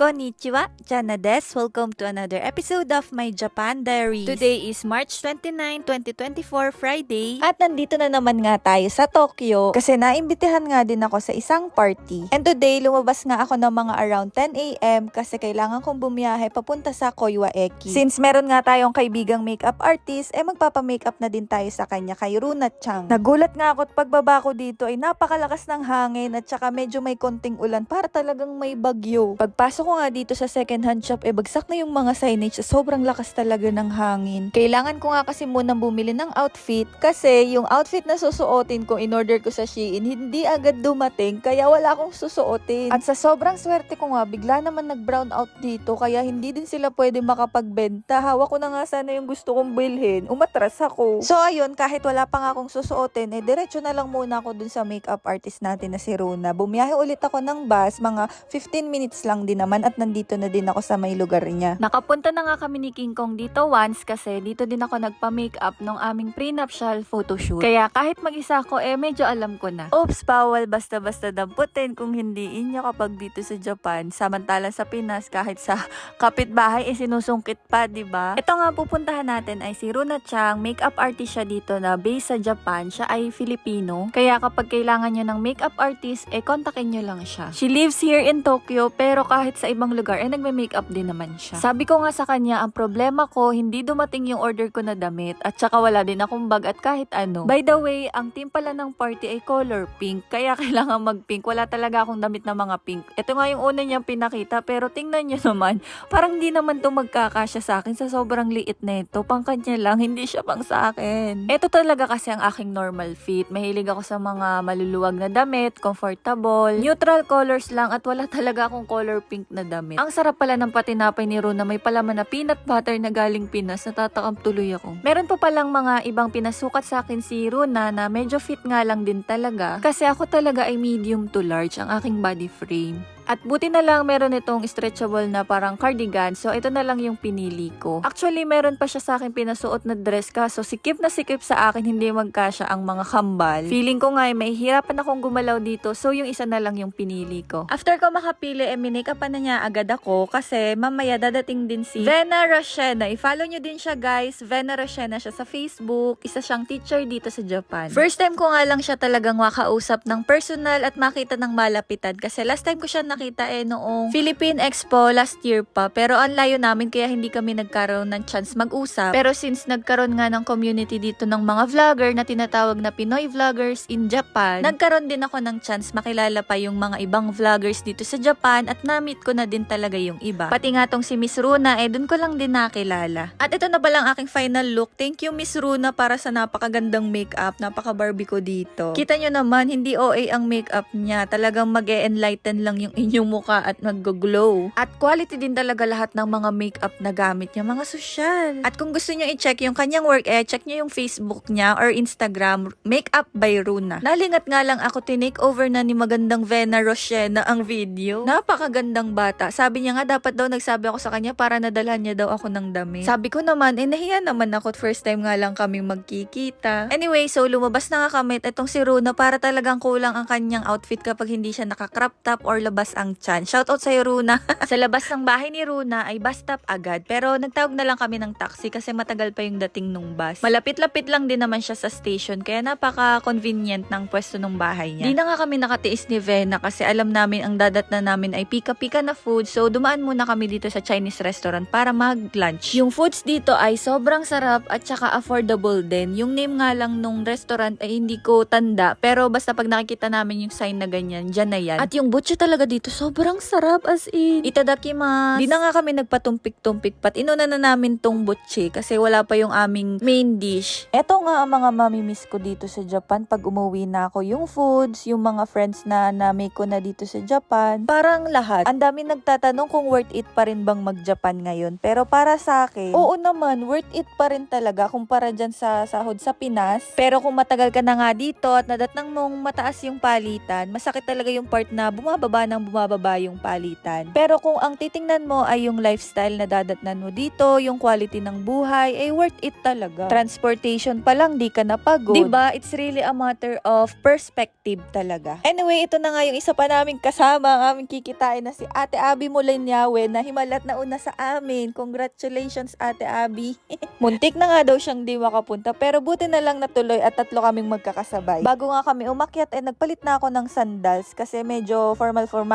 Konnichiwa, Jana des. Welcome to another episode of my Japan Diaries. Today is March 29, 2024, Friday. At nandito na naman nga tayo sa Tokyo kasi naimbitahan nga din ako sa isang party. And today, lumabas nga ako ng mga around 10 a.m. kasi kailangan kong bumiyahe papunta sa Koiwa Eki. Since meron nga tayong kaibigang makeup artist, eh magpapa-makeup na din tayo sa kanya kay Runa Chang. Nagulat nga ako at pagbaba ko dito ay napakalakas ng hangin at saka medyo may konting ulan para talagang may bagyo. Pagpasok ko nga dito sa second hand shop, eh bagsak na yung mga signage sobrang lakas talaga ng hangin. Kailangan ko nga kasi munang bumili ng outfit kasi yung outfit na susuotin ko in order ko sa Shein, hindi agad dumating kaya wala akong susuotin. At sa sobrang swerte ko nga, bigla naman nag-brown out dito kaya hindi din sila pwede makapagbenta. Hawak ko na nga sana yung gusto kong bilhin. Umatras ako. So ayun, kahit wala pa nga akong susuotin, eh diretso na lang muna ako dun sa makeup artist natin na si Rona. Bumiyahe ulit ako ng bus, mga 15 minutes lang din naman at nandito na din ako sa may lugar niya. Nakapunta na nga kami ni King Kong dito once kasi dito din ako nagpa-makeup nung aming prenuptial photoshoot. Kaya kahit mag-isa ako, eh medyo alam ko na. Oops, bawal basta-basta damputin kung hindi inyo kapag dito sa Japan. Samantala sa Pinas, kahit sa kapitbahay, eh sinusungkit pa, di ba? Ito nga pupuntahan natin ay si Runa Chang, makeup artist siya dito na based sa Japan. Siya ay Filipino. Kaya kapag kailangan nyo ng makeup artist, eh kontakin nyo lang siya. She lives here in Tokyo, pero kahit sa ibang lugar, eh nagme-makeup din naman siya. Sabi ko nga sa kanya, ang problema ko, hindi dumating yung order ko na damit, at saka wala din akong bag at kahit ano. By the way, ang team pala ng party ay color pink, kaya kailangan mag-pink. Wala talaga akong damit na mga pink. Ito nga yung una niyang pinakita, pero tingnan niyo naman, parang hindi naman to magkakasya sa akin sa sobrang liit na ito. Pang kanya lang, hindi siya pang sa akin. Ito talaga kasi ang aking normal fit. Mahilig ako sa mga maluluwag na damit, comfortable, neutral colors lang at wala talaga akong color pink na damit. Ang sarap pala ng patinapay ni Runa, may palaman na peanut butter na galing Pinas, natatakam tuloy ako. Meron pa palang mga ibang pinasukat sa akin si Runa na medyo fit nga lang din talaga kasi ako talaga ay medium to large ang aking body frame. At buti na lang meron itong stretchable na parang cardigan. So, ito na lang yung pinili ko. Actually, meron pa siya sa akin pinasuot na dress kaso sikip na sikip sa akin hindi magkasya ang mga kambal. Feeling ko nga ay may hirapan akong gumalaw dito. So, yung isa na lang yung pinili ko. After ko makapili, eh, minikap pa na niya agad ako kasi mamaya dadating din si Vena Roshena. I-follow nyo din siya guys. Vena Roshena siya sa Facebook. Isa siyang teacher dito sa Japan. First time ko nga lang siya talagang makausap ng personal at makita ng malapitan kasi last time ko siya nakita eh noong Philippine Expo last year pa. Pero ang layo namin kaya hindi kami nagkaroon ng chance mag-usap. Pero since nagkaroon nga ng community dito ng mga vlogger na tinatawag na Pinoy vloggers in Japan, nagkaroon din ako ng chance makilala pa yung mga ibang vloggers dito sa Japan at na-meet ko na din talaga yung iba. Pati nga tong si Miss Runa, eh dun ko lang din nakilala. At ito na ba lang aking final look. Thank you Miss Runa para sa napakagandang makeup. Napaka-Barbie ko dito. Kita nyo naman, hindi OA ang makeup niya. Talagang mag enlighten lang yung inyong mukha at mag-glow. At quality din talaga lahat ng mga makeup na gamit niya. Mga sosyal. At kung gusto nyo i-check yung kanyang work, eh, check nyo yung Facebook niya or Instagram, Makeup by Runa. Nalingat nga lang ako, tinake over na ni magandang Vena Roshena ang video. Napakagandang bata. Sabi niya nga, dapat daw nagsabi ako sa kanya para nadalhan niya daw ako ng damit. Sabi ko naman, eh nahiya naman ako. First time nga lang kaming magkikita. Anyway, so lumabas na nga kami itong si Runa para talagang kulang ang kanyang outfit kapag hindi siya naka-crop top or labas ang chan. Shoutout sa'yo, Runa. sa labas ng bahay ni Runa ay bus stop agad. Pero nagtawag na lang kami ng taxi kasi matagal pa yung dating nung bus. Malapit-lapit lang din naman siya sa station kaya napaka-convenient ng pwesto ng bahay niya. Di na nga kami nakatiis ni Vena kasi alam namin ang dadat na namin ay pika-pika na food. So dumaan muna kami dito sa Chinese restaurant para mag-lunch. Yung foods dito ay sobrang sarap at saka affordable din. Yung name nga lang nung restaurant ay hindi ko tanda pero basta pag nakikita namin yung sign na ganyan, dyan na yan. At yung butcher talaga dito sobrang sarap as in. Itadakimasu. Di na nga kami nagpatumpik-tumpik pat. Inuna na namin tong butche kasi wala pa yung aming main dish. Eto nga ang mga mamimiss ko dito sa Japan pag umuwi na ako. Yung foods, yung mga friends na na-make ko na dito sa Japan. Parang lahat. Ang dami nagtatanong kung worth it pa rin bang mag-Japan ngayon. Pero para sa akin, oo naman, worth it pa rin talaga kumpara dyan sa sahod sa Pinas. Pero kung matagal ka na nga dito at nadatnang mong mataas yung palitan, masakit talaga yung part na bumababa ng bumababa yung palitan. Pero kung ang titingnan mo ay yung lifestyle na dadatnan mo dito, yung quality ng buhay, ay worth it talaga. Transportation pa lang, di ka napagod. 'Di ba It's really a matter of perspective talaga. Anyway, ito na nga yung isa pa naming kasama, ang aming kikitain na si Ate Abby Mulanyawe na himalat na una sa amin. Congratulations, Ate Abby. Muntik na nga daw siyang di makapunta, pero buti na lang natuloy at tatlo kaming magkakasabay. Bago nga kami umakyat, eh nagpalit na ako ng sandals kasi medyo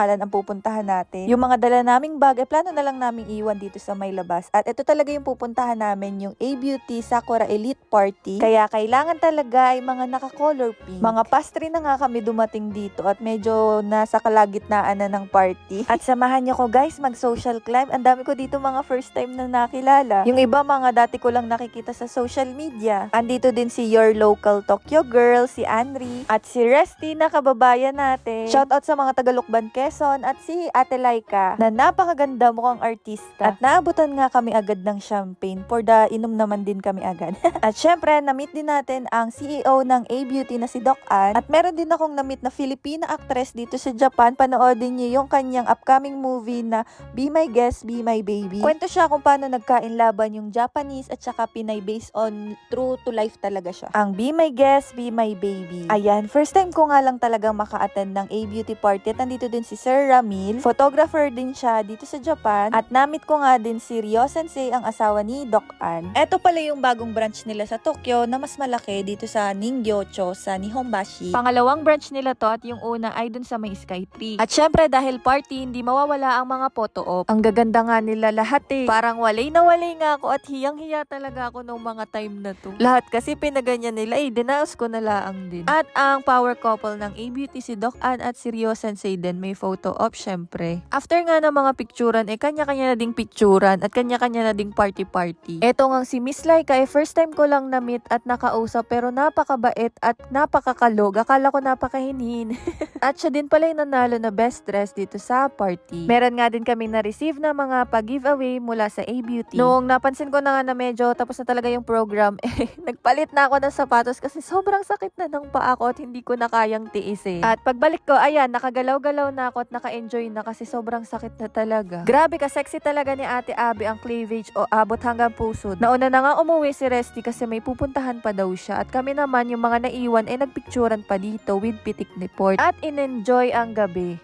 formal-formalan ang pupuntahan natin. Yung mga dala naming bag, eh plano na lang naming iwan dito sa may labas. At ito talaga yung pupuntahan namin, yung A-Beauty Sakura Elite Party. Kaya kailangan talaga ay mga naka-color pink. Mga pastry na nga kami dumating dito at medyo nasa kalagitnaan na ng party. At samahan niyo ko guys mag-social climb. Ang dami ko dito mga first time na nakilala. Yung iba mga dati ko lang nakikita sa social media. Andito din si Your Local Tokyo Girl, si Anri, at si Resty na kababayan natin. Shoutout sa mga Tagalukban Quezon at si Ate Laika na napakaganda mukhang artista. At naabutan nga kami agad ng champagne. For the inom naman din kami agad. at syempre, na-meet din natin ang CEO ng A-Beauty na si Doc Ann. At meron din akong na-meet na Filipina actress dito sa Japan. Panoodin niyo yung kanyang upcoming movie na Be My Guest, Be My Baby. Kwento siya kung paano nagkain laban yung Japanese at saka Pinay based on true to life talaga siya. Ang Be My Guest, Be My Baby. Ayan, first time ko nga lang talagang maka-attend ng A-Beauty party at nandito din si Sir Ramil. Photographer din siya dito sa Japan. At namit ko nga din si Ryo Sensei, ang asawa ni Doc Ann. Eto pala yung bagong branch nila sa Tokyo na mas malaki dito sa Ningyocho sa Nihonbashi. Pangalawang branch nila to at yung una ay dun sa may Sky Tree. At syempre dahil party, hindi mawawala ang mga photo op. Ang gaganda nga nila lahat eh. Parang walay na walay nga ako at hiyang-hiya talaga ako nung mga time na to. Lahat kasi pinaganyan nila eh, dinaos ko na laang din. At ang power couple ng A-Beauty si Doc Ann at si Ryo Sensei din may photo op syempre. After nga ng mga picturan eh kanya-kanya na ding picturan at kanya-kanya na ding party-party. Eto nga si Miss Laika eh first time ko lang na-meet at nakausap pero napakabait at napakakalog. Akala ko napakahinhin. at siya din pala yung nanalo na best dress dito sa party. Meron nga din kami na-receive na mga pag-giveaway mula sa A-Beauty. Noong napansin ko na nga na medyo tapos na talaga yung program, eh, nagpalit na ako ng sapatos kasi sobrang sakit na ng paa ko at hindi ko na kayang tiisin. At pagbalik ko, ayan, nakagalaw-galaw na ako at naka-enjoy na kasi sobrang sakit na talaga. Grabe ka, sexy talaga ni Ate Abby ang cleavage o abot hanggang puso. Nauna na nga umuwi si Resty kasi may pupuntahan pa daw siya. At kami naman, yung mga naiwan, eh nagpicturan pa dito with Pitik Niport. At in-enjoy ang gabi.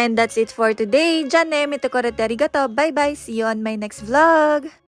And that's it for today. Diyan eh, mito arigato. Bye-bye. See you on my next vlog.